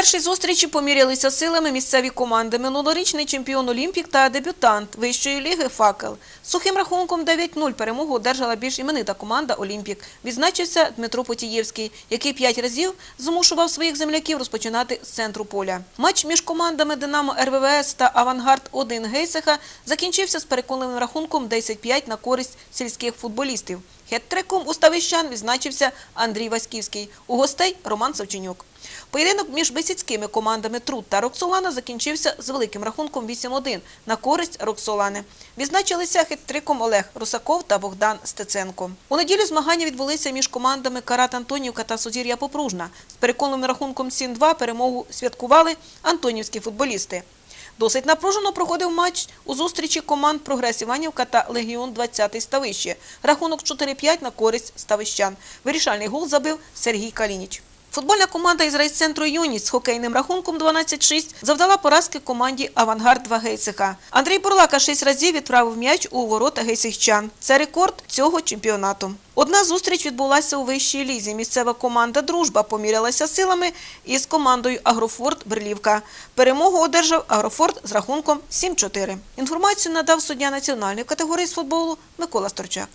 першій зустрічі помірялися силами місцеві команди. Минулорічний чемпіон Олімпік та дебютант вищої ліги Факел. Сухим рахунком 9-0 перемогу одержала більш іменита команда Олімпік. Відзначився Дмитро Потієвський, який п'ять разів змушував своїх земляків розпочинати з центру поля. Матч між командами Динамо РВВС та Авангард 1 Гейсеха закінчився з переконливим рахунком 10-5 на користь сільських футболістів. Хет-треком у ставищан відзначився Андрій Васьківський. У гостей Роман Савченюк. Поєдинок між бесідськими командами Труд та Роксолана закінчився з великим рахунком 8-1 на користь Роксолани. Відзначилися хет-триком Олег Русаков та Богдан Стеценко. У неділю змагання відбулися між командами Карат Антонівка та Сузір'я Попружна. З переконливим рахунком 7-2 перемогу святкували антонівські футболісти. Досить напружено проходив матч у зустрічі команд «Прогрес Іванівка» та «Легіон 20 Ставище». Рахунок 4-5 на користь ставищан. Вирішальний гол забив Сергій Калініч. Футбольна команда із райцентру «Юність» з хокейним рахунком 12-6 завдала поразки команді «Авангард» 2 Гейсиха. Андрій Бурлака шість разів відправив м'яч у ворота гейсихчан. Це рекорд цього чемпіонату. Одна зустріч відбулася у вищій лізі. Місцева команда «Дружба» помірялася силами із командою «Агрофорт» Берлівка. Перемогу одержав «Агрофорт» з рахунком 7-4. Інформацію надав суддя національної категорії з футболу Микола Сторчак.